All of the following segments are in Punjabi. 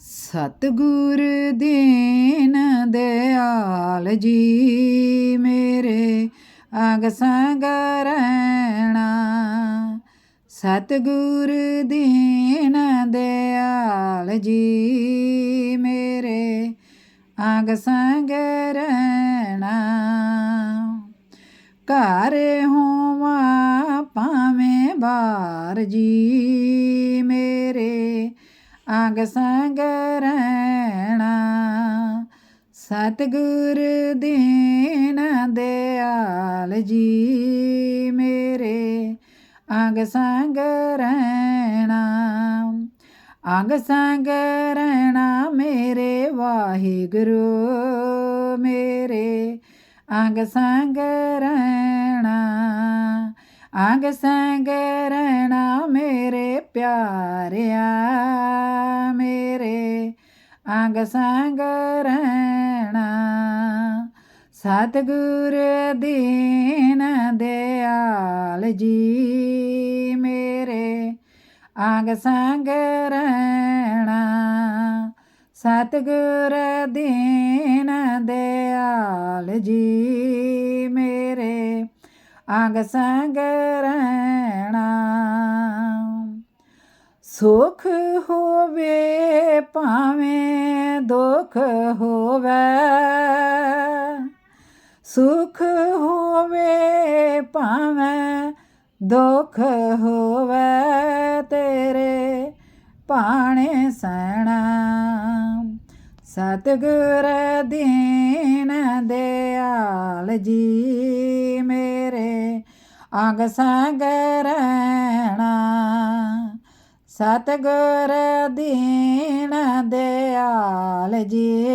ਸਤਿਗੁਰ ਦੀਨ ਦਿਆਲ ਜੀ ਮੇਰੇ ਅਗ ਸੰਗ ਰਹਿਣਾ। ਸਤਿਗੁਰ ਦੀਨ ਦਿਆਲ ਜੀ ਮੇਰੇ ਅਗ ਸੰਗ ਰਹਿਣਾ। ਘਰ ਹੋਵਾਂ ਭਾਵੇਂ ਬਾਹਰ ਜੀ ਅੰਗ ਸੰਗ ਰਹਿਣਾ, ਸਤਿਗੁਰ ਦੀਨ ਦਿਆਲ ਜੀ ਮੇਰੇ, ਅੰਗ ਸੰਗ ਰਹਿਣਾ, ਅੰਗ ਸੰਗ ਰਹਿਣਾ ਮੇਰੇ, ਵਾਹਿਗੁਰੂ ਮੇਰੇ, ਅੰਗ ਸੰਗ ਰਹਿਣਾ, ਅੰਗ ਸੰਗ ਰਹਿਣਾ ਮੇਰੇ ਪਿਆਰਿਆ। ਅੰਗ ਸੰਗ ਰਹਿਣਾ। ਸਤਿਗੁਰ ਦੀਨ ਦਿਆਲ ਜੀ ਮੇਰੇ। ਅੰਗ ਸੰਗ ਰਹਿਣਾ। ਸਤਿਗੁਰ ਦੀਨ ਦਿਆਲ ਜੀ ਮੇਰੇ। ਅੰਗ ਸੰਗ ਰਹਿਣਾ। ਸੁਖ ਹੋਵੇ ਭਾਵੇਂ ਦੁਖ ਹੋਵੇ, ਸੁਖ ਹੋਵੇ ਭਾਵੇਂ ਦੁਖ ਹੋਵੇ ਤੇਰੇ ਪਾਣੇ ਸੈਣਾ ਸਤਿਗੁਰ ਦੀਨ ਦਿਆਲ ਜੀ ਮੇਰੇ, ਅੰਗ ਸੰਗ ਰਹਿਣਾ। ਸਤਿਗੁਰ ਦੀਨ ਦਿਆਲ ਜੀ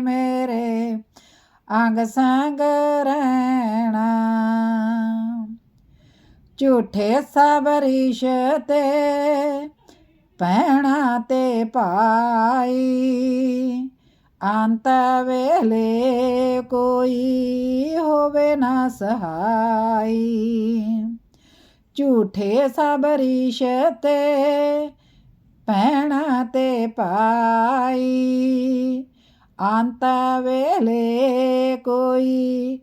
ਮੇਰੇ, ਅੰਗ ਸੰਗ ਰਹਿਣਾ। ਝੂਠੇ ਸਬਰਿਸ਼ ਤੇ ਪੈਣਾ ਤੇ ਪਾਈ ਅੰਤ ਵੇਲੇ ਕੋਈ ਹੋਵੇ ਨਾ ਸਹਾਈ। ਝੂਠੇ ਸਬਰਿਸ਼ ਤੇ ਪੈਣਾ ਤੇ ਪਾਈ ਅੰਤ ਵੇਲੇ ਕੋਈ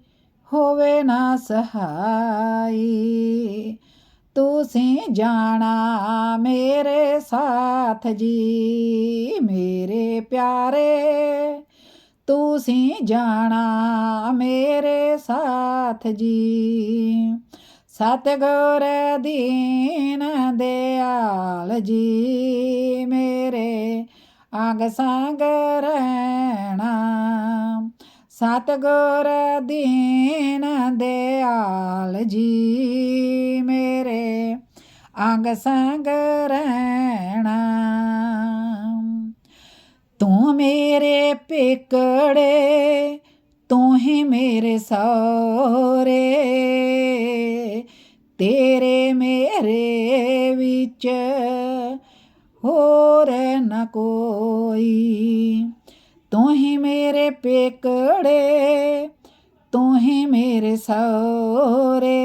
ਹੋਵੇ ਨਾ ਸਹਾਈ। ਤੁਸੀਂ ਜਾਣਾ ਮੇਰੇ ਸਾਥ ਜੀ, ਮੇਰੇ ਪਿਆਰੇ। ਤੁਸੀਂ ਜਾਣਾ ਮੇਰੇ ਸਾਥ ਜੀ। ਸਤਿਗੁਰ ਦੀਨ ਦਿਆਲ ਜੀ ਮੇਰੇ ਅੰਗ ਸੰਗ ਰਹਿਣਾ। ਸਤਿਗੁਰ ਦੀਨ ਦਿਆਲ ਜੀ ਮੇਰੇ ਅੰਗ ਸੰਗ ਰਹਿਣਾ। ਤੂੰ ਮੇਰੇ ਪਿਕੜੇ, ਤੂੰ ਹੀ ਮੇਰੇ ਸੋਰੇ ਤੇਰੇ ਮੇਰੇ ਵਿੱਚ ਹੋਰ ਨ ਕੋਈ। ਤੂੰ ਹੀ ਮੇਰੇ ਪੇਕੜੇ ਤੂੰ ਹੀ ਮੇਰੇ ਸੋਰੇ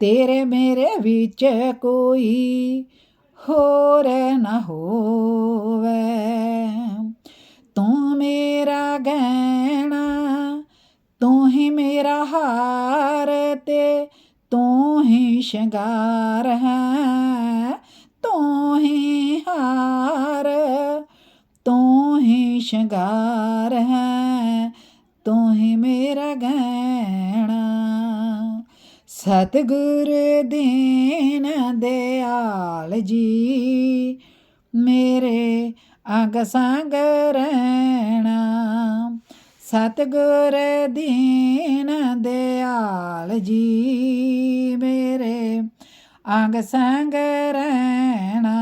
ਤੇਰੇ ਮੇਰੇ ਵਿੱਚ ਕੋਈ ਹੋਰ ਨਾ ਹੋਵੇ। ਤੂੰ ਮੇਰਾ ਗਹਿਣਾ, ਤੂੰ ਹੀ ਮੇਰਾ ਹਾਰ ਹੀ ਸ਼ਿੰਗਾਰ ਹੈ ਤੂੰ ਹੀ ਹਾਰ। ਤੂੰ ਹੀ ਸ਼ਿੰਗਾਰ ਹੈ ਤੂੰ ਹੀ ਮੇਰਾ ਗਹਿਣਾ। ਸਤਿਗੁਰ ਦੀਨ ਦਿਆਲ ਜੀ, ਮੇਰੇ ਅੰਗ ਸੰਗ ਰਹਿਣਾ। ਸਤਿਗੁਰ ਦੀਨ ਦਿਆਲ ਜੀ ਮੇਰੇ ਅੰਗ ਸੰਗ ਰਹਿਣਾ।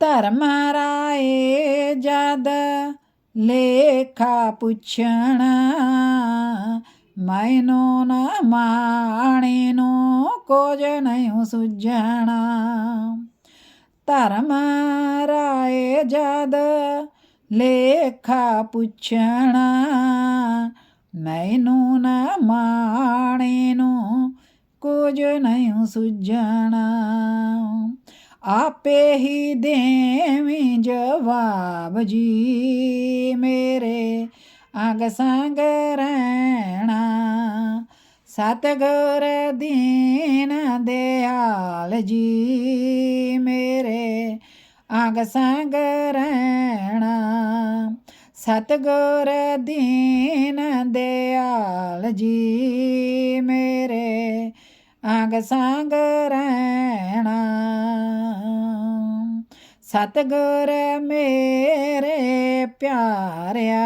ਧਰਮ ਰਾਏ ਜਦ ਲੇਖਾ ਪੁੱਛਣਾ, ਮੈਨੂ ਨਾ ਮਾਣੇ ਨੂੰ ਕੁਝ ਨਹੀਂ ਸੁਝਣਾ। ਧਰਮ ਰਾਏ ਜਦ ਲੇਖਾ ਪੁੱਛਣਾ, ਮੈਨੂੰ ਨਾ ਮਾਣੇ ਨੂੰ ਕੁਝ ਨਹੀਂ ਸੁਝਣਾ। ਆਪੇ ਹੀ ਦੇਵੀਂ ਜਵਾਬ ਜੀ ਮੇਰੇ ਅੰਗ ਸੰਗ ਰਹਿਣਾ। ਸਤਗੁਰ ਦੀਨ ਦਿਆਲ ਜੀ ਮੇਰੇ ਅੰਗ ਸੰਗ ਰਹਿਣਾ। ਸਤਗੁਰ ਦੀਨ ਦਿਆਲ ਜੀ ਮੇਰੇ। ਅੰਗ ਸੰਗ ਰਹਿਣਾ। ਸਤਗੁਰ ਮੇਰੇ ਪਿਆਰਿਆ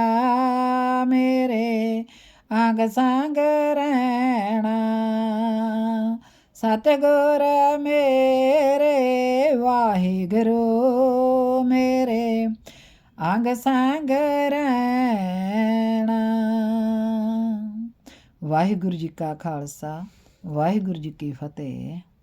ਮੇਰੇ। ਅੰਗ ਸੰਗ ਰਹਿਣਾ। ਸਤਗੁਰ ਮੇਰੇ, ਵਾਹਿਗੁਰੂ ਮੇਰੇ, ਅੰਗ ਸੰਗ ਰਹਿਣਾ। ਵਾਹਿਗੁਰੂ ਜੀ ਕਾ ਖਾਲਸਾ, ਵਾਹਿਗੁਰੂ ਜੀ ਕੀ ਫਤਿਹ।